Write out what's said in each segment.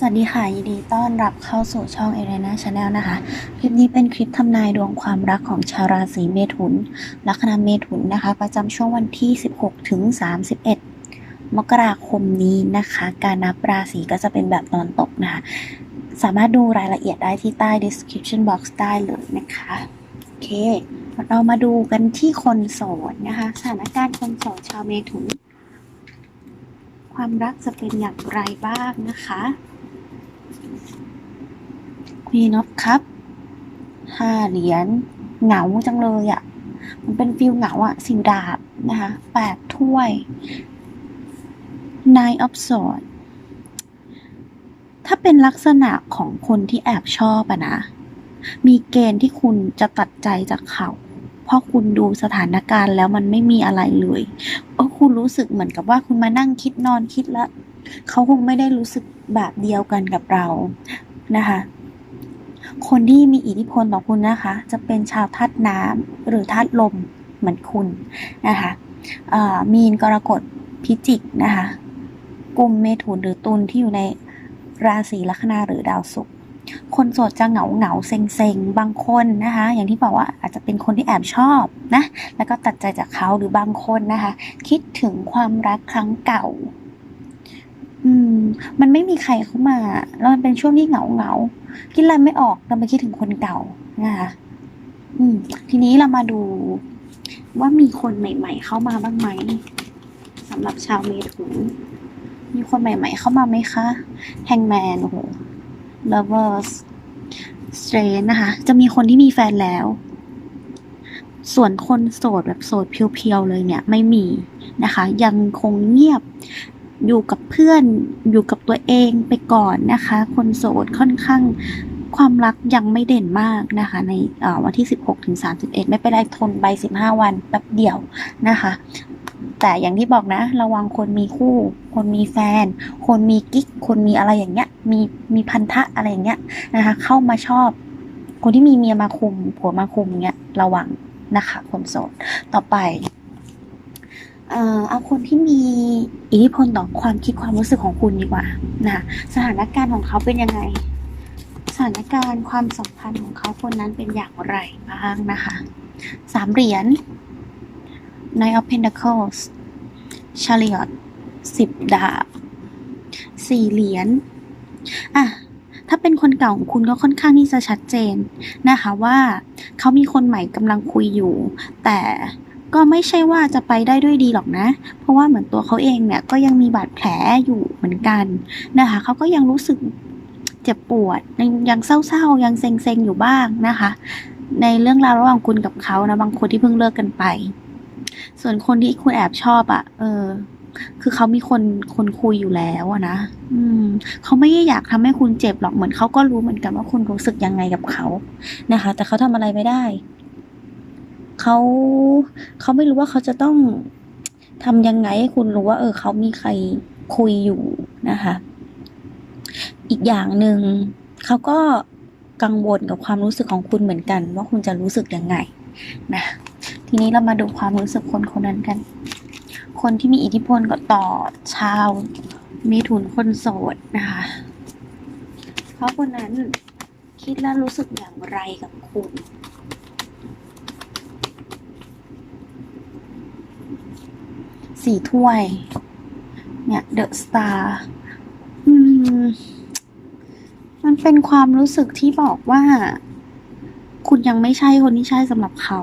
สวัสดีค่ะ ยินดีต้อนรับเข้าสู่ช่อง a r e n a Channel นะคะ คลิปนี้เป็นคลิปทำนายดวงความรักของชาวราศีเมถุน ลัคนาเมถุนนะคะ ประจำช่วงวันที่ 16 ถึง 31 มกราคมนี้นะคะ การนับราศีก็จะเป็นแบบตอนตกนะคะ สามารถดูรายละเอียดได้ที่ใต้ description box ได้เลยนะคะ โอเค เรามาดูกันที่คนโสดนะคะ สถานการณ์คนโสดชาวเมถุน ความรักจะเป็นอย่างไรบ้างนะคะ Queen of Cup ห้าเหรียญเหงาจังเลยอะ่ะ มันเป็นฟิลเหงาอะ่ะสิวดาบนะคะแปดถ้วย Nine of s w o r d ถ้าเป็นลักษณะของคนที่แอบชอบอะนะ มีเกณฑ์ที่คุณจะตัดใจจากเขาเพราะคุณดูสถานการณ์แล้วมันไม่มีอะไรเลยเพราะคุณรู้สึกเหมือนกับว่าคุณมานั่งคิดนอนคิดแล้วเขาคงไม่ได้รู้สึกแบบเดียวกันกับเรานะคะ คนที่มีอิทธิพลต่อคุณนะคะ จะเป็นชาวธาตุน้ำหรือธาตุลมเหมือนคุณนะคะมีนกรกฎพิจิกนะคะกลุ่มเมถุนหรือตุลที่อยู่ในราศีลัคนาหรือดาวศุกร์คนโสดจะเหงาเหงาเซ็งเซ็งบางคนนะคะ อย่างที่บอกว่าอาจจะเป็นคนที่แอบชอบนะ แล้วก็ตัดใจจากเขาหรือบางคนนะคะ คิดถึงความรักครั้งเก่า อืม มันไม่มีใครเข้ามา แล้วมันเป็นช่วงที่เหงาเหงา คิดอะไรไม่ออกเราไปคิดถึงคนเก่านะคะอืม ทีนี้เรามาดูว่ามีคนใหม่ ๆ เข้ามาบ้างไหมสำหรับชาวเมถุนมีคนใหม่ ๆ เข้ามาไหมคะแฮงแมนโอ้โห lovers strange นะคะ จะมีคนที่มีแฟนแล้ว ส่วนคนโสดแบบโสดเพียวๆเลยเนี่ย ไม่มีนะคะ ยังคงเงียบ อยู่กับเพื่อนอยู่กับตัวเองไปก่อนนะคะ คนโสดค่อนข้างความรักยังไม่เด่นมากนะคะ ในวันที่ 16ถึง31 ไม่เป็นไรทนไป 15 วันแป๊บเดียวนะคะ แต่อย่างที่บอกนะ ระวังคนมีคู่ คนมีแฟน คนมีกิ๊ก คนมีอะไรอย่างเงี้ย มีมีพันธะอะไรอย่างเงี้ยนะคะ เข้ามาชอบ คนที่มีเมียมาคุมผัวมาคุมเงี้ยระวังนะคะ คนโสดต่อไป เอ่อเอาคนที่มีอิทธิพลต่อความคิดความรู้สึกของคุณดีกว่านะคะสถานการณ์ของเขาเป็นยังไง สถานการณ์ความสัมพันธ์ของเขาคนนั้นเป็นอย่างไรบ้างนะคะสามเหรียญ Knight of Pentacles Chariot สิบดาบสี่เหรียญอะถ้าเป็นคนเก่าของคุณก็ค่อนข้างที่จะชัดเจนนะคะว่าเขามีคนใหม่กำลังคุยอยู่ แต่ ก็ไม่ใช่ว่าจะไปได้ด้วยดีหรอกนะ เพราะว่าเหมือนตัวเขาเองเนี่ยก็ยังมีบาดแผลอยู่เหมือนกันนะคะเขาก็ยังรู้สึกเจ็บปวด ยังเศร้าๆ ยังเซ็งๆ อยู่บ้างนะคะ ในเรื่องราวระหว่างคุณกับเขานะบางคนที่เพิ่งเลิกกันไป ส่วนคนที่คุณแอบชอบอะ่ะ เออ คือเขามีคนคนคุยอยู่แล้วอะนะอืมเขาไม่ได้อยากทำให้คุณเจ็บหรอกเหมือนเขาก็รู้เหมือนกันว่าคุณรู้สึกยังไงกับเขานะคะ แต่เขาทำอะไรไม่ได้ เขาเขาไม่รู้ว่าเขาจะต้องทำยังไงให้คุณรู้ว่าเออเขามีใครคุยอยู่นะคะ อีกอย่างหนึ่งเขาก็กังวลกับความรู้สึกของคุณเหมือนกัน ว่าคุณจะรู้สึกยังไงนะทีนี้เรามาดูความรู้สึกคนคนนั้นกัน คนที่มีอิทธิพลกับต่อชาวเมถุนคนโสดนะคะเขาคนนั้นคิดและรู้สึกอย่างไรกับคุณ สี่ถ้วย เนี่ยเดอะสตาร์มันเป็นความรู้สึกที่บอกว่า คุณยังไม่ใช่คนที่ใช่สำหรับเขา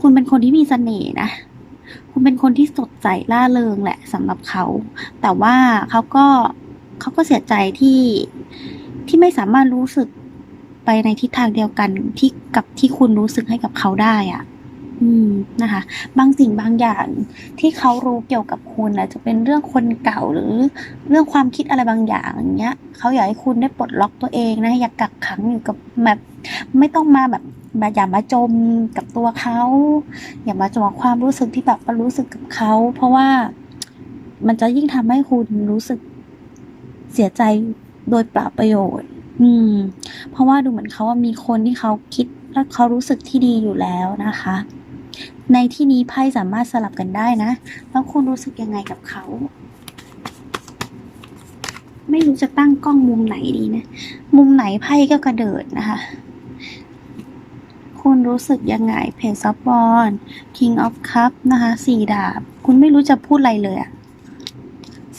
คุณเป็นคนที่มีเสน่ห์นะ คุณเป็นคนที่สดใสล่าเริงแหละสำหรับเขา แต่ว่าเขาก็เขาก็เสียใจที่ที่ไม่สามารถรู้สึกไปในทิศทางเดียวกันที่กับที่คุณรู้สึกให้กับเขาได้อะ่ะ อืมนะคะ บางสิ่งบางอย่างที่เขารู้เกี่ยวกับคุณอาจจะเป็นเรื่องคนเก่าหรือเรื่องความคิดอะไรบางอย่างอย่างเงี้ยเขาอยากให้คุณได้ปลดล็อกตัวเองนะอยากกักขังอยู่กับแบบไม่ต้องมาแบบอย่ามาจมกับตัวเขาอย่ามาจมกับความรู้สึกที่แบบรู้สึกกับเขาเพราะว่ามันจะยิ่งทำให้คุณรู้สึกเสียใจโดยเปล่าประโยชน์ อืม เพราะว่าดูเหมือนเขาว่ามีคนที่เขาคิดและเขารู้สึกที่ดีอยู่แล้วนะคะ ในที่นี้ไพ่สามารถสลับกันได้นะ แล้วคุณรู้สึกยังไงกับเขา ไม่รู้จะตั้งกล้องมุมไหนดีนะ มุมไหนไพ่ก็กระเดิดนะคะ คุณรู้สึกยังไงเพจซับบอล King of Cup นะคะสี่ดาบ คุณไม่รู้จะพูดอะไรเลยอะ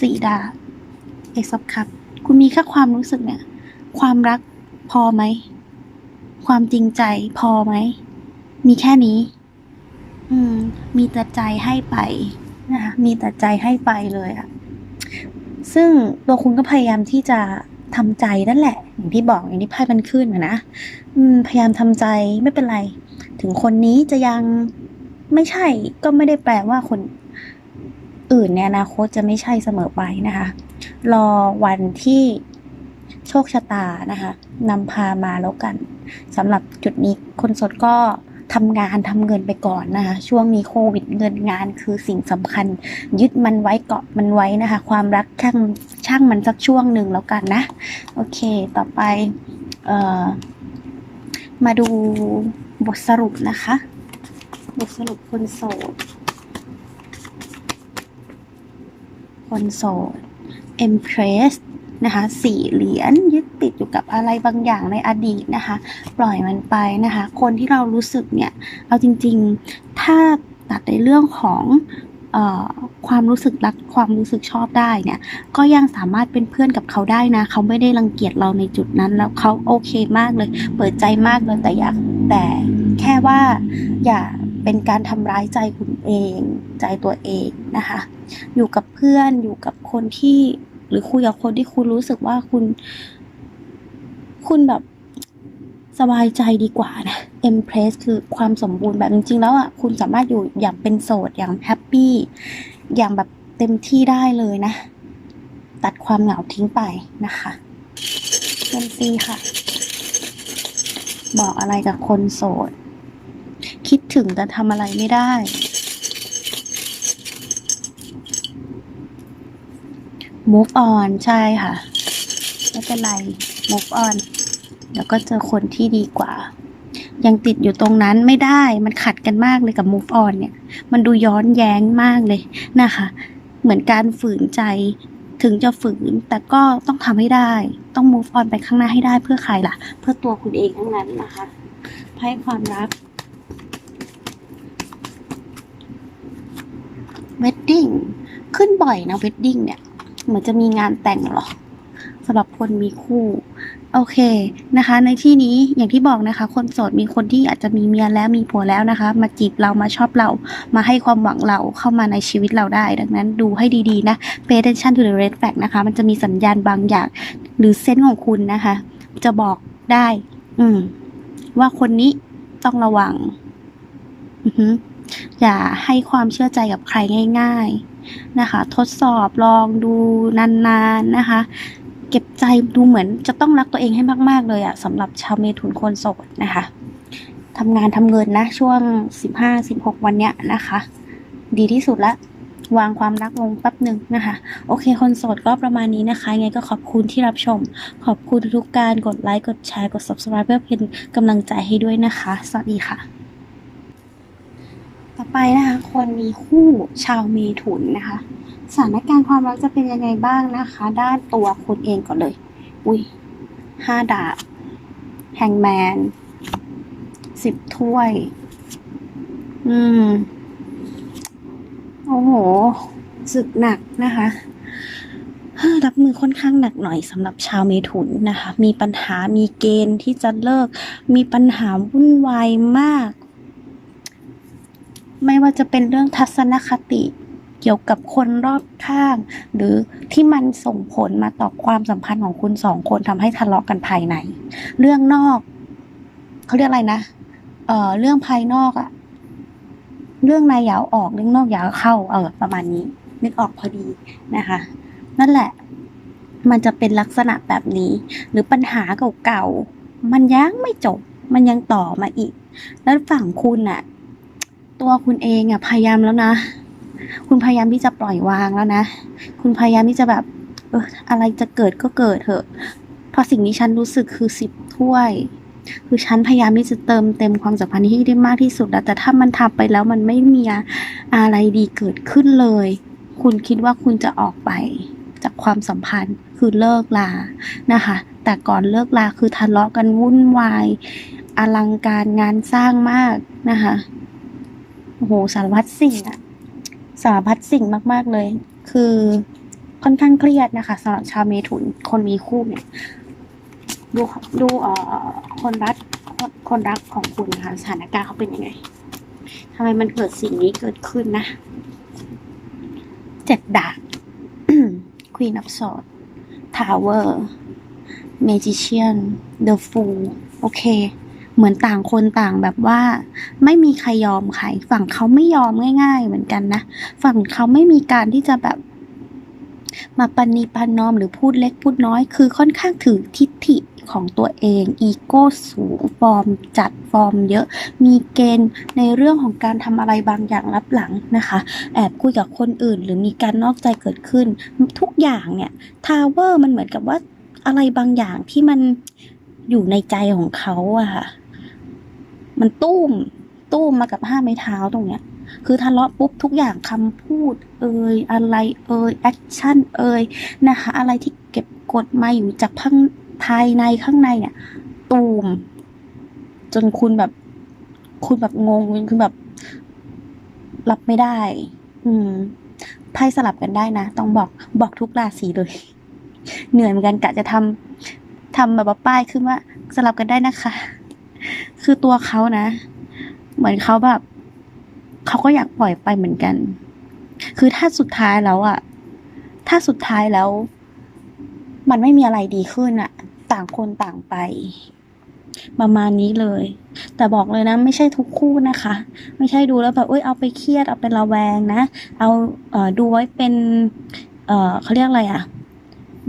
สี่ดาบ Ace of Cup คุณมีแค่ความรู้สึกเนี่ย ความรักพอไหม ความจริงใจพอไหม มีแค่นี้ อืม มีแต่ใจให้ไปนะคะมีแต่ใจให้ไปเลยอะซึ่งตัวคุณก็พยายามที่จะทำใจนั่นแหละ อย่างที่บอกอย่างที่ไพ่มันขึ้นนะอืม พยายามทำใจไม่เป็นไร ถึงคนนี้จะยังไม่ใช่ก็ไม่ได้แปลว่าคนอื่นในอนาคตจะไม่ใช่เสมอไปนะคะ รอวันที่โชคชะตานะคะนำพามาแล้วกันสำหรับจุดนี้คนสดก็ ทำงานทำเงินไปก่อนนะคะช่วงนี้โควิดเงินงานคือสิ่งสำคัญ ยึดมันไว้เกาะมันไว้นะคะ ความรักช่างช่างมันสักช่วงหนึ่งแล้วกันนะ โอเคต่อไปเอ่อมาดูบทสรุปนะคะ บทสรุปคนโสด คนโสด Empress นะคะสี่เหรียญยึดติดอยู่กับอะไรบางอย่างในอดีตนะคะ ปล่อยมันไปนะคะ คนที่เรารู้สึกเนี่ย เอาจริงๆ ถ้าตัดในเรื่องของอความรู้สึกรักความรู้สึกชอบได้เนี่ย ก็ยังสามารถเป็นเพื่อนกับเขาได้นะ เขาไม่ได้รังเกียจเราในจุดนั้นแล้วเขาโอเคมากเลย เปิดใจมากเลยแต่อยากแต่แค่ว่าอย่าเป็นการทำร้ายใจคุณเอง ใจตัวเองนะคะ อยู่กับเพื่อนอยู่กับคนที่ หรือคุยกับคนที่คุณรู้สึกว่าคุณ คุณแบบสบายใจดีกว่านะ Empress คือความสมบูรณ์แบบจริงๆแล้วอะคุณสามารถอยู่อย่างเป็นโสดอย่างแฮปปี้อย่างแบบเต็มที่ได้เลยนะ ตัดความเหงาทิ้งไปนะคะเอ็นซีค่ะ บอกอะไรกับคนโสด คิดถึงแต่ทำอะไรไม่ได้ move on ใช่ค่ะ ไม่เป็นไร move on เดี๋ยวก็เจอคนที่ดีกว่า ยังติดอยู่ตรงนั้นไม่ได้มันขัดกันมากเลยกับ move on เนี่ย มันดูย้อนแย้งมากเลยนะคะ เหมือนการฝืนใจถึงจะฝืนแต่ก็ต้องทำให้ได้ ต้อง move on ไปข้างหน้าให้ได้เพื่อใครล่ะ เพื่อตัวคุณเองทั้งนั้นนะคะให้ความรัก wedding ขึ้นบ่อยนะ wedding เนี่ย เหมือนจะมีงานแต่งหรอสำหรับคนมีคู่ โอเคนะคะ ในที่นี้อย่างที่บอกนะคะ คนโสดมีคนที่อาจจะมีเมียแล้วมีผัวแล้วนะคะ มาจีบเรามาชอบเรา มาให้ความหวังเราเข้ามาในชีวิตเราได้ ดังนั้นดูให้ดีๆนะ pay attention to the red flag นะคะ มันจะมีสัญญาณบางอย่าง หรือเซนส์ของคุณนะคะ จะบอกได้ อืม ว่าคนนี้ต้องระวัง อืออย่าให้ความเชื่อใจกับใครง่าย ๆ นะคะ ทดสอบลองดูนานๆนะคะ เก็บใจดูเหมือนจะต้องรักตัวเองให้มาก ๆ เลยอะสำหรับชาวเมถุนคนโสดนะคะทำงานทำเงินนะ ช่วง 15-16 วันเนี้ยนะคะ ดีที่สุดละวางความรักลงแป๊บหนึ่งนะคะ โอเคคนโสดก็ประมาณนี้นะคะยังไงก็ขอบคุณที่รับชม ขอบคุณทุกการกดไลค์ กดแชร์ กด subscribe เพื่อเป็นกำลังใจให้ด้วยนะคะ สวัสดีค่ะ ต่อไปนะคะคนมีคู่ชาวเมถุนนะคะสถานการณ์ความรักจะเป็นยังไงบ้างนะคะ ด้านตัวคุณเองก่อนเลย อุ้ยห้าดาบแฮงแมนสิบถ้วย อืม โอ้โหสึกหนักนะคะรับมือค่อนข้างหนักหน่อยสำหรับชาวเมถุนนะคะ มีปัญหามีเกณฑ์ที่จะเลิก มีปัญหาวุ่นวายมาก ไม่ว่าจะเป็นเรื่องทัศนคติเกี่ยวกับคนรอบข้าง หรือที่มันส่งผลมาต่อความสัมพันธ์ของคุณสองคนทำให้ทะเลาะกันภายใน เรื่องนอกเขาเรียกอะไรนะเอ่อเรื่องภายนอกอะเรื่องในอยาวออกเรื่องนอกอยาวเข้า เออประมาณนี้ นึกออกพอดีนะคะ นั่นแหละ มันจะเป็นลักษณะแบบนี้ หรือปัญหาเก่าๆมันยังไม่จบ มันยังต่อมาอีก แล้วฝั่งคุณอะ ตัวคุณเองอะพยายามแล้วนะ คุณพยายามที่จะปล่อยวางแล้วนะ คุณพยายามที่จะแบบ เอออะไรจะเกิดก็เกิดเถอะ เพราะสิ่งที่ฉันรู้สึกคือสิบถ้วย คือฉันพยายามที่จะเติมเต็มความสัมพันธ์ให้ได้มากที่สุดแล้วแต่ถ้ามันทำไปแล้วมันไม่มีอะไรดีเกิดขึ้นเลย คุณคิดว่าคุณจะออกไปจากความสัมพันธ์คือเลิกลานะคะ แต่ก่อนเลิกลาคือทะเลาะกันวุ่นวาย อลังการงานสร้างมากนะคะ โอ้โหสารพัดสิ่งอะสารพัดสิ่งมาก ๆเลย คือค่อนข้างเครียดนะคะสำหรับชาวเมถุนคนมีคู่เนี่ย ดูดูเอ่อคนรักคนรักของคุณนะคะสถานการณ์เขาเป็นยังไงทำไมมันเกิดสิ่งนี้เกิดขึ้นนะเจ็ดดาบ Queen of Swords Tower Magician The Fool โอเค เหมือนต่างคนต่างแบบว่า ไม่มีใครยอมใครฝั่งเขาไม่ยอมง่าย ๆ เหมือนกันนะ ฝั่งเขาไม่มีการที่จะแบบมาปณีปานอมหรือพูดเล็กพูดน้อย คือค่อนข้างถือทิฏฐิของตัวเอง อีโก้สูง ฟอร์มจัด ฟอร์มเยอะ มีเกณฑ์ในเรื่องของการทำอะไรบางอย่างลับหลังนะคะ แอบคุยกับคนอื่น หรือมีการนอกใจเกิดขึ้น ทุกอย่างเนี่ย ทาวเวอร์มันเหมือนกับว่าอะไรบางอย่างที่มันอยู่ในใจของเขาอะค่ะ มันตุ้มตุ้มมากับห้าไม้เท้าตรงเนี้ย คือทะเลาะปุ๊บทุกอย่างคำพูด เอ่ยอะไรเอ่ยแอคชั่นเอ่ยนะคะ อะไรที่เก็บกดมาอยู่จากข้างภายในข้างในเนี่ย ตูม จนคุณแบบ คุณแบบงงคุณแบบรับไม่ได้ อืมไพ่สลับกันได้นะ ต้องบอกบอกทุกราศีเลย เหนื่อยเหมือนกันกะจะทำทำแบบป้ายขึ้นว่าสลับกันได้นะคะ คือตัวเขานะ เหมือนเขาแบบเขาก็อยากปล่อยไปเหมือนกัน คือถ้าสุดท้ายแล้วอะถ้าสุดท้ายแล้ว มันไม่มีอะไรดีขึ้นอะต่างคนต่างไป ประมาณนี้เลย แต่บอกเลยนะ ไม่ใช่ทุกคู่นะคะ ไม่ใช่ดูแล้วแบบเอ้ยเอาไปเครียดเอาไประแวงนะ เอาเอ่อดูไว้เป็น เอ่อเขาเรียกอะไรอะ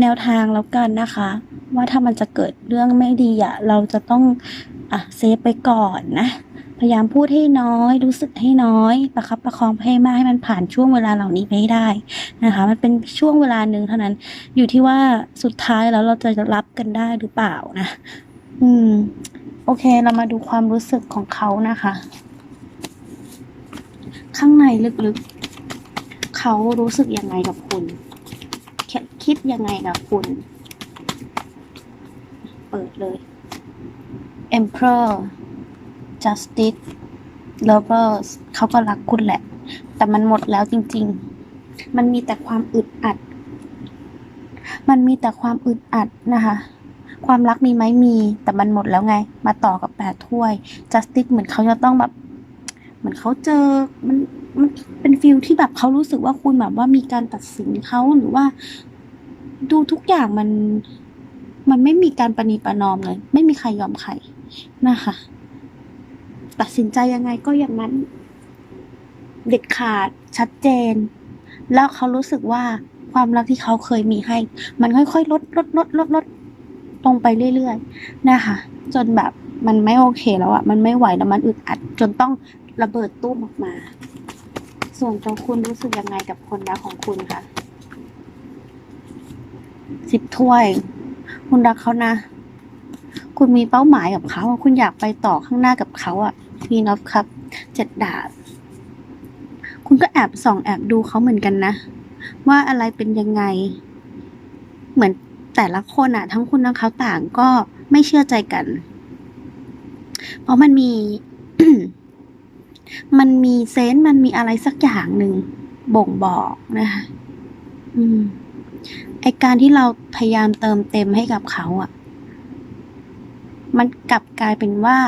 แนวทางแล้วกันนะคะ ว่าถ้ามันจะเกิดเรื่องไม่ดีอะเราจะต้อง อะเซฟไปก่อนนะ พยายามพูดให้น้อย รู้สึกให้น้อย ประคับประคองให้มากให้มันผ่านช่วงเวลาเหล่านี้ไปให้ได้นะคะ มันเป็นช่วงเวลาหนึ่งเท่านั้น อยู่ที่ว่าสุดท้ายแล้วเราจะรับกันได้หรือเปล่านะ อืม โอเค เรามาดูความรู้สึกของเขานะคะ ข้างในลึกๆ เขารู้สึกยังไงกับคุณ คิดคิดยังไงกับคุณ เปิดเลย Emperor Justice Lovers เขาก็รักคุณแหละ แต่มันหมดแล้วจริง ๆ มันมีแต่ความอึดอัด มันมีแต่ความอึดอัดนะคะ ความรักมีไหมมี แต่มันหมดแล้วไง มาต่อกับแปดถ้วย Justice เหมือนเขาจะต้องแบบ เหมือนเขาเจอ มันมันเป็นฟิลที่แบบเขารู้สึกว่าคุณแบบว่ามีการตัดสินเขาหรือว่า ดูทุกอย่างมัน มันไม่มีการประนีประนอมเลย ไม่มีใครยอมใคร นะคะ ตัดสินใจยังไงก็อย่างนั้น เด็ดขาดชัดเจน แล้วเขารู้สึกว่าความรักที่เขาเคยมีให้ มันค่อยๆลดลดลดลดลดลงไปเรื่อยๆนะคะ จนแบบมันไม่โอเคแล้วอะมันไม่ไหวแล้วมันอึดอัด จนต้องระเบิดตู้มออกมา ส่วนตัวคุณรู้สึกยังไงกับคนรักของคุณคะสิบถ้วย คุณรักเขานะ คุณมีเป้าหมายกับเขา คุณอยากไปต่อข้างหน้ากับเขาอะพีนอฟครับเจ็ดดาบ คุณก็แอบส่องแอบดูเขาเหมือนกันนะ ว่าอะไรเป็นยังไง เหมือนแต่ละคนอะทั้งคุณทั้งเขาต่างก็ไม่เชื่อใจกัน เพราะมันมี มันมีเซนส์มันมีอะไรสักอย่างหนึ่งบ่งบอกนะคะ อืมไอการที่เราพยายามเติมเต็มให้กับเขาอะ มันกลับกลายเป็นว่า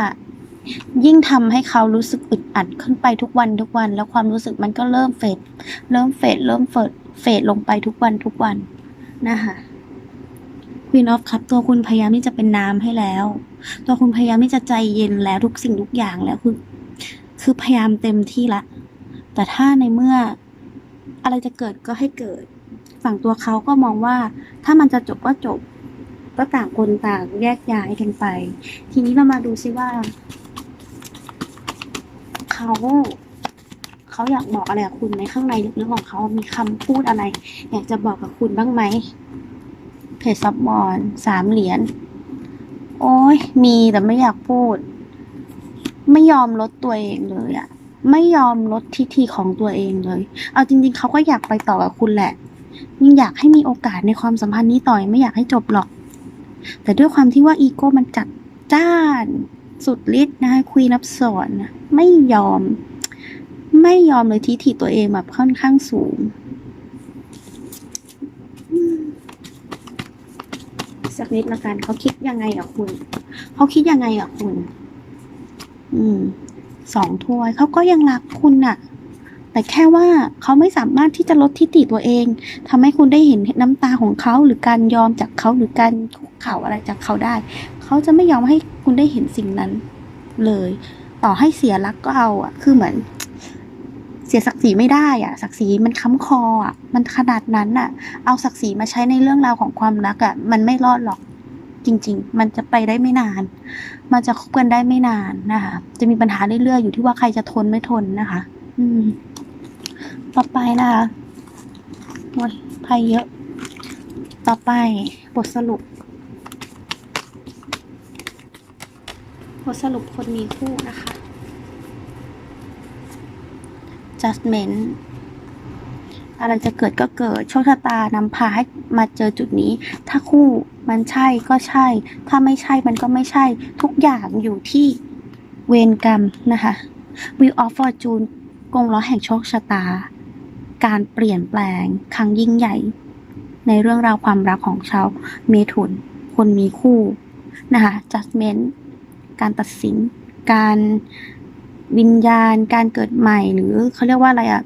ยิ่งทำให้เขารู้สึกอึดอัดขึ้นไปทุกวันทุกวัน แล้วความรู้สึกมันก็เริ่มเฟดเริ่มเฟดเริ่มเฟดเฟดลงไปทุกวันทุกวันนะคะควินอฟครับตัวคุณพยายามที่จะเป็นน้ำให้แล้ว ตัวคุณพยายามที่จะใจเย็นแล้วทุกสิ่งทุกอย่างแล้วคือคือพยายามเต็มที่ละ แต่ถ้าในเมื่ออะไรจะเกิดก็ให้เกิด ฝั่งตัวเขาก็มองว่า ถ้ามันจะจบก็จบ ก็ต่างคนต่างแยกย้ายกันไป ทีนี้เรามาดูซิว่า เขาเขาอยากบอกอะไรกับคุณในข้างในลึกๆของเขามีคำพูดอะไร อยากจะบอกกับคุณบ้างไหมเพจซับบอลสามเหรียญโอ้ยมีแต่ไม่อยากพูด ไม่ยอมลดตัวเองเลยอะไม่ยอมลดทิฐิของตัวเองเลย เอาจริง ๆ เขาก็อยากไปต่อกับคุณแหละยังอยากให้มีโอกาสในความสัมพันธ์นี้ต่อยไม่อยากให้จบหรอก แต่ด้วยความที่ว่าอีโก้มันจัดจ้านสุดฤทธิ์นะคะคุยนับสอนไม่ยอม ไม่ยอมเลยที่ถีตัวเองแบบค่อนข้างสูงสักนิดละกันเขาคิดยังไงกับคุณ เขาคิดยังไงกับคุณ อืมสองถ้วยเขาก็ยังรักคุณน่ะ แต่แค่ว่าเขาไม่สามารถที่จะลดทิฏฐิตัวเองทำให้คุณได้เห็นน้ำตาของเขาหรือการยอมจากเขาหรือการคุกเข่าอะไรจากเขาได้ เขาจะไม่ยอมให้คุณได้เห็นสิ่งนั้นเลย ต่อให้เสียรักก็เอาอะ คือเหมือน เสียศักดิ์ศรีไม่ได้อะ ศักดิ์ศรีมันค้ำคออะ มันขนาดนั้นอะ เอาศักดิ์ศรีมาใช้ในเรื่องราวของความรักอะ มันไม่รอดหรอกจริง ๆ มันจะไปได้ไม่นาน มันจะคบกันได้ไม่นานนะคะ จะมีปัญหาเรื่อยๆ อยู่ที่ว่าใครจะทนไม่ทนนะคะ อืม ต่อไปนะคะโอ้ยไพ่เยอะ ต่อไปบทสรุป บทสรุปคนมีคู่นะคะ judgment อะไรจะเกิดก็เกิด โชคชะตานำพาให้มาเจอจุดนี้ ถ้าคู่มันใช่ก็ใช่ ถ้าไม่ใช่มันก็ไม่ใช่ ทุกอย่างอยู่ที่เวรกรรมนะคะ Wheel of Fortune กงล้อแห่งโชคชะตา การเปลี่ยนแปลงครั้งยิ่งใหญ่ ในเรื่องราวความรักของชาวเมถุน คนมีคู่นะคะ judgment การตัดสิน การวิญญาณ การเกิดใหม่ หรือเขาเรียกว่าอะไรอะ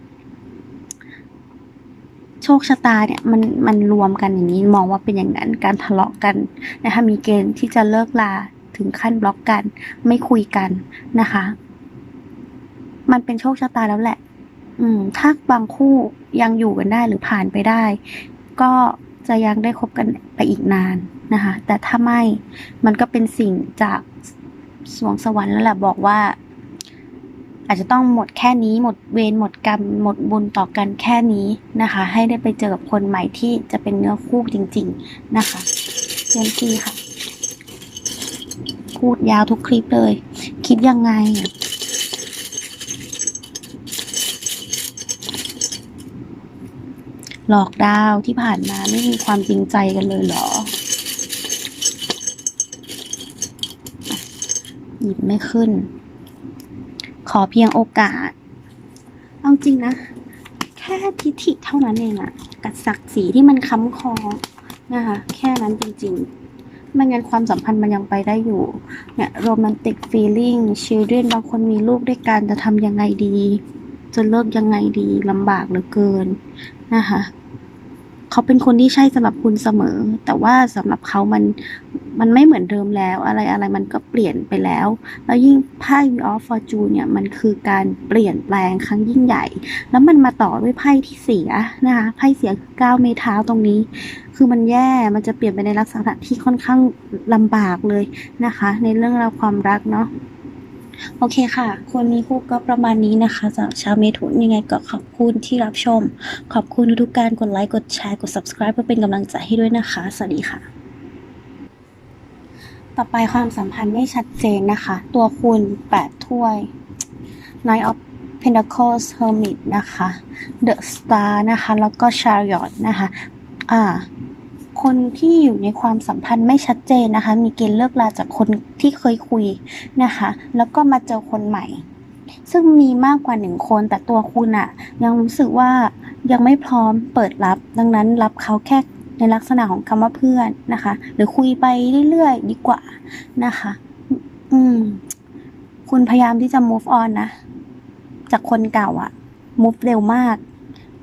โชคชะตาเนี่ยมันมันรวมกันอย่างนี้มองว่าเป็นอย่างนั้นการทะเลาะกันนะคะมีเกณฑ์ที่จะเลิกลาถึงขั้นบล็อกกัน ไม่คุยกันนะคะ มันเป็นโชคชะตาแล้วแหละ อืม ถ้าบางคู่ยังอยู่กันได้หรือผ่านไปได้ ก็จะยังได้คบกันไปอีกนานนะคะ แต่ถ้าไม่มันก็เป็นสิ่งจากสวงสวรรค์แล้วแหละบอกว่า อาจจะต้องหมดแค่นี้หมดเวรหมดกรรมหมดบุญต่อกันแค่นี้นะคะ ให้ได้ไปเจอกับคนใหม่ที่จะเป็นเนื้อคู่จริง ๆนะคะเรียนทีค่ะ พูดยาวทุกคลิปเลย คิดยังไงอะ หลอกดาวที่ผ่านมาไม่มีความจริงใจกันเลยเหรอหยิบไม่ขึ้น ขอเพียงโอกาส เอาจริงนะ แค่ทิฐิเท่านั้นเองอะกับศักดิ์ศรีที่มันค้ำคอนะคะแค่นั้นจริงๆไม่งั้นความสัมพันธ์มันยังไปได้อยู่ เนี่ยโรแมนติกฟีลิ่งชิลเดนบางคนมีลูกด้วยกันจะทำยังไงดี จะเลิกยังไงดีลำบากเหลือเกินนะคะเขาเป็นคนที่ใช่สำหรับคุณเสมอ แต่ว่าสำหรับเขามันมันไม่เหมือนเดิมแล้ว อะไรอะไรมันก็เปลี่ยนไปแล้ว แล้วยิ่งไพ่ Wheel of Fortune เนี่ยมันคือการเปลี่ยนแปลงครั้งยิ่งใหญ่ แล้วมันมาต่อด้วยไพ่ที่เสียนะคะไพ่เสียคือก้าวเมท้าตรงนี้ คือมันแย่มันจะเปลี่ยนไปในลักษณะที่ค่อนข้างลำบากเลยนะคะ ในเรื่องราวความรักเนาะ โอเคค่ะ คนมีคู่ก็ประมาณนี้นะคะสำหรับชาวเมถุนยังไงก็ขอบคุณที่รับชม ขอบคุณทุกๆการกดไลค์กดแชร์กด subscribe เพื่อเป็นกำลังใจให้ด้วยนะคะ สวัสดีค่ะต่อไปความสัมพันธ์ไม่ชัดเจนนะคะ ตัวคุณแปดถ้วย Knight of Pentacles Hermit นะคะ The Star นะคะ แล้วก็ Chariot นะคะ อ่า คนที่อยู่ในความสัมพันธ์ไม่ชัดเจนนะคะ มีเกณฑ์เลิกลาจากคนที่เคยคุยนะคะ แล้วก็มาเจอคนใหม่ ซึ่งมีมากกว่าหนึ่งคน แต่ตัวคุณอะยังรู้สึกว่ายังไม่พร้อมเปิดรับ ดังนั้นรับเขาแค่ในลักษณะของคำว่าเพื่อนนะคะ หรือคุยไปเรื่อยๆดีกว่านะคะ อืม คุณพยายามที่จะ move on นะ จากคนเก่าอะ move เร็วมาก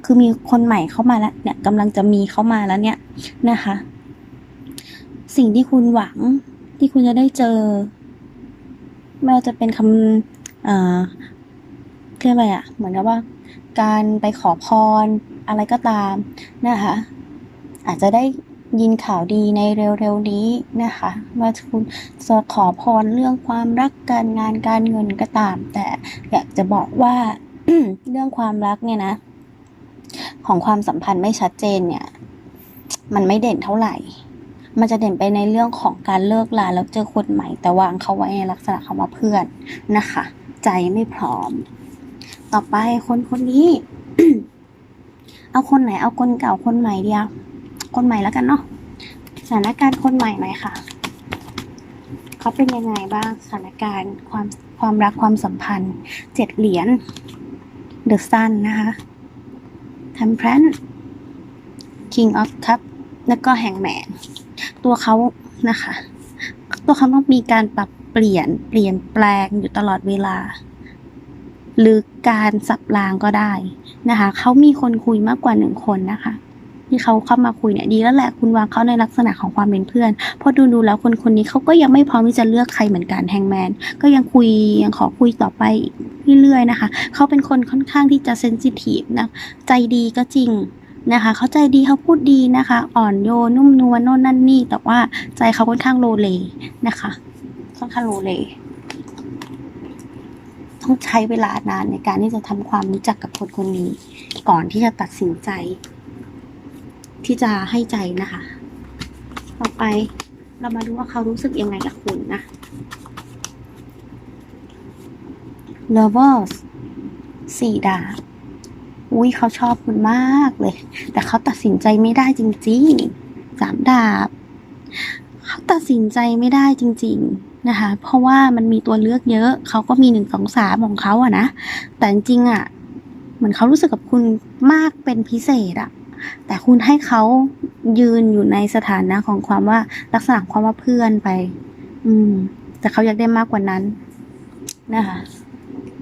คือมีคนใหม่เข้ามาแล้วเนี่ยกำลังจะมีเข้ามาแล้วเนี่ยนะคะ สิ่งที่คุณหวังที่คุณจะได้เจอ ไม่ว่าจะเป็นคำเอ่อเรียกอะไรอะเหมือนกับว่า การไปขอพรอะไรก็ตามนะคะ อาจจะได้ยินข่าวดีในเร็วๆนี้นะคะ ว่าคุณจะขอพรเรื่องความรักการงานการเงินก็ตาม แต่อยากจะบอกว่าเรื่องความรักเนี่ยนะ ของความสัมพันธ์ไม่ชัดเจนเนี่ย มันไม่เด่นเท่าไหร่ มันจะเด่นไปในเรื่องของการเลิกลาแล้วเจอคนใหม่ แต่วางเขาไว้ในลักษณะคำว่าเพื่อนนะคะ ใจไม่พร้อม ต่อไปคนคนนี้ เอาคนไหน เอาคนเก่าคนใหม่เดียว คนใหม่แล้วกันเนาะสถานการณ์คนใหม่หน่อยค่ะเขาเป็นยังไงบ้างสถานการณ์ความความรักความสัมพันธ์เจ็ดเหรียญ The Sun นะคะ Temperance King of Cup แล้วก็แห่งแมนตัวเขานะคะ ตัวเขาต้องมีการปรับเปลี่ยนเปลี่ยนแปลงอยู่ตลอดเวลา หรือการสับรางก็ได้นะคะเขามีคนคุยมากกว่าหนึ่งคนนะคะ ที่เขาเข้ามาคุยเนี่ยดีแล้วแหละคุณวางเขาในลักษณะของความเป็นเพื่อนเพราะดูดูแล้วคนคนนี้เขาก็ยังไม่พร้อมที่จะเลือกใครเหมือนกันแฮงแมนก็ยังคุยยังขอคุยต่อไปเรื่อยๆนะคะเขาเป็นคนค่อนข้างที่จะเซนซิทีฟนะใจดีก็จริงนะคะเขาใจดีเขาพูดดีนะคะ อ่อนโยนนุ่มนวลโน่นนั่นนี่ แต่ว่าใจเขาค่อนข้างโลเลนะคะค่อนข้างโลเลต้องใช้เวลานานในการที่จะทำความรู้จักกับคนคนนี้ ก่อนที่จะตัดสินใจ ที่จะให้ใจนะคะ ต่อไปเรามาดูว่าเขารู้สึกยังไงกับคุณนะ lovers สี่ดาบอุ้ยเขาชอบคุณมากเลย แต่เขาตัดสินใจไม่ได้จริงๆสามดาบ เขาตัดสินใจไม่ได้จริง ๆนะคะ เพราะว่ามันมีตัวเลือกเยอะ เขาก็มีหนึ่งสองสามของเขาอะนะ แต่จริงอะเหมือนเขารู้สึกกับคุณมากเป็นพิเศษอะ แต่คุณให้เขายืนอยู่ในสถานะของความว่าลักษณะความว่าเพื่อนไป อืม แต่เขาอยากได้มากกว่านั้น นะคะ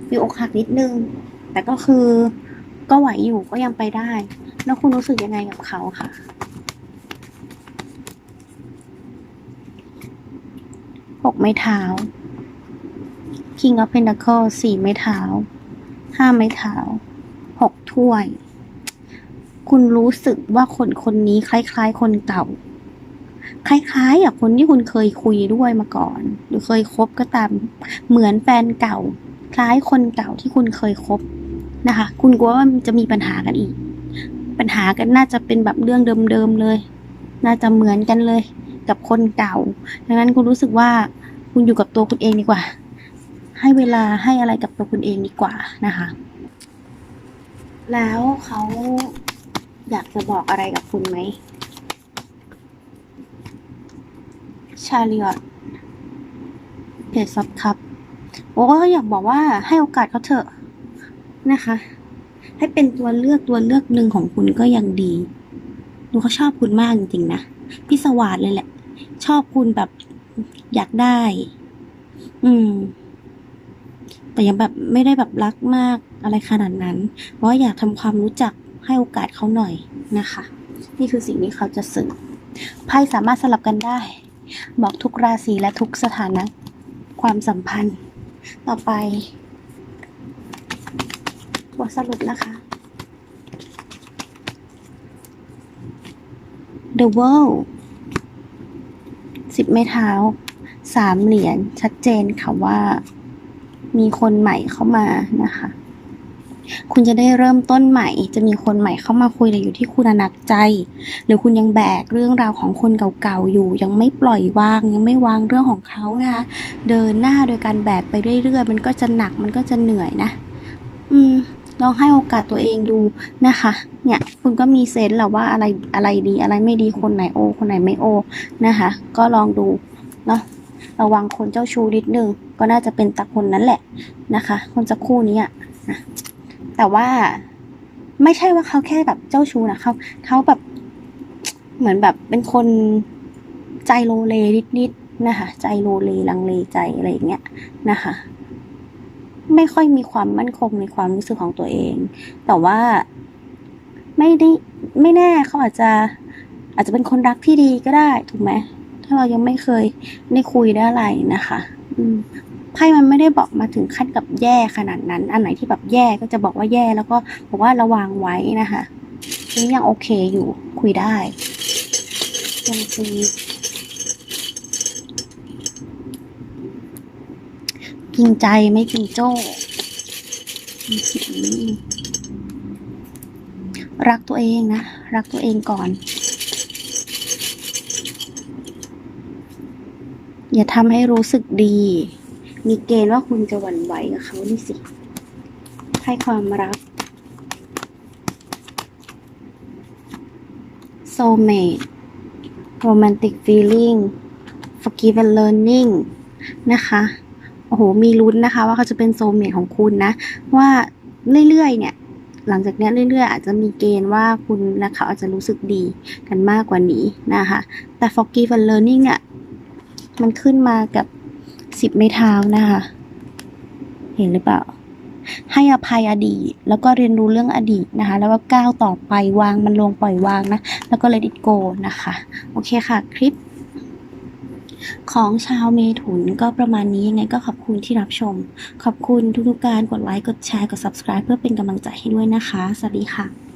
มีอกหักนิดนึง แต่ก็คือก็ไหวอยู่ก็ยังไปได้ แล้วคุณรู้สึกยังไงกับเขาค่ะหกไม้เท้า King of Pentacles สี่ไม้เท้า ห้าไม้เท้า หกถ้วย คุณรู้สึกว่าคนคนนี้คล้าย ๆ คนเก่า คล้ายๆกับคนที่คุณเคยคุยด้วยมาก่อน หรือเคยคบก็ตาม เหมือนแฟนเก่า คล้ายคนเก่าที่คุณเคยคบนะคะ คุณกลัวว่ามันจะมีปัญหากันอีก ปัญหากันน่าจะเป็นแบบเรื่องเดิมๆเลย น่าจะเหมือนกันเลย กับคนเก่า ดังนั้นคุณรู้สึกว่าคุณอยู่กับตัวคุณเองดีกว่า ให้เวลาให้อะไรกับตัวคุณเองดีกว่านะคะ แล้วเขา อยากจะบอกอะไรกับคุณไหม ชาลิออตเพจซับครับ โอ้ก็อยากบอกว่าให้โอกาสเขาเถอะนะคะ ให้เป็นตัวเลือกตัวเลือกหนึ่งของคุณก็ยังดีดูเขาชอบคุณมากจริงๆนะพี่สวาดเลยแหละ ชอบคุณแบบอยากได้ อืม แต่ยังแบบไม่ได้แบบรักมากอะไรขนาดนั้น เพราะอยากทำความรู้จัก ให้โอกาสเขาหน่อยนะคะ นี่คือสิ่งที่เขาจะสื่อไพ่สามารถสลับกันได้ บอกทุกราศีและทุกสถานะ ความสัมพันธ์ ต่อไปบทสรุปนะคะ The World สิบไม้เท้าสามเหรียญชัดเจนค่ะว่า มีคนใหม่เข้ามานะคะ คุณจะได้เริ่มต้นใหม่ จะมีคนใหม่เข้ามาคุยแต่อยู่ที่คุณหนักใจ หรือคุณยังแบกเรื่องราวของคนเก่าๆอยู่ ยังไม่ปล่อยวาง ยังไม่วางเรื่องของเขานะคะเดินหน้าโดยการแบกไปเรื่อยๆ มันก็จะหนักมันก็จะเหนื่อยนะ อืมลองให้โอกาสตัวเองดูนะคะ เนี่ยคุณก็มีเซนส์แหละว่าอะไรอะไรดีอะไรไม่ดีคนไหนโอ คนไหนไม่โอนะคะ ก็ลองดูเนาะระวังคนเจ้าชู้นิดนึงก็น่าจะเป็นตาคนนั้นแหละนะคะ คนจะคู่นี้อะนะ แต่ว่าไม่ใช่ว่าเขาแค่แบบเจ้าชู้นะเขาเขาแบบเหมือนแบบเป็นคนใจโลเลนิดๆนะคะ ใจโลเลลังเลใจอะไรอย่างเงี้ยนะคะ ไม่ค่อยมีความมั่นคงในความรู้สึกของตัวเอง แต่ว่าไม่ได้ไม่แน่เขาอาจจะอาจจะเป็นคนรักที่ดีก็ได้ ถูกไหมถ้าเรายังไม่เคยได้คุยได้อะไรนะคะ อืม ไพ่มันไม่ได้บอกมาถึงขั้นกับแย่ขนาดนั้น อันไหนที่แบบแย่ก็จะบอกว่าแย่แล้วก็บอกว่าระวังไว้นะคะนี่ยังโอเคอยู่คุยได้ยังซีกินใจไม่กินโจ้รักตัวเองนะ รักตัวเองก่อน อย่าทำให้รู้สึกดี มีเกณฑ์ว่าคุณจะหวั่นไหวกับเขานี่สิ ให้ความรัก soulmate romantic feeling forgive and learning นะคะ โอ้โห มีลุ้นนะคะ ว่าเขาจะเป็นโซเมทของคุณนะ ว่าเรื่อยๆเนี่ย หลังจากนี้เรื่อยๆ อาจจะมีเกณฑ์ว่าคุณและเขาอาจจะรู้สึกดีกันมากกว่านี้นะคะ แต่ forgive and learning เนี่ย มันขึ้นมากับ สิบไม้เท้านะคะ เห็นหรือเปล่า ให้อภัยอดีต แล้วก็เรียนรู้เรื่องอดีตนะคะ แล้วก็ก้าวต่อไปวางมันลงปล่อยวางนะ แล้วก็ let it go นะคะ โอเคค่ะคลิปของชาวเมถุนก็ประมาณนี้ยังไงก็ขอบคุณที่รับชม ขอบคุณทุกๆการกดไลค์ กดแชร์ กด subscribe เพื่อเป็นกำลังใจให้ด้วยนะคะ สวัสดีค่ะ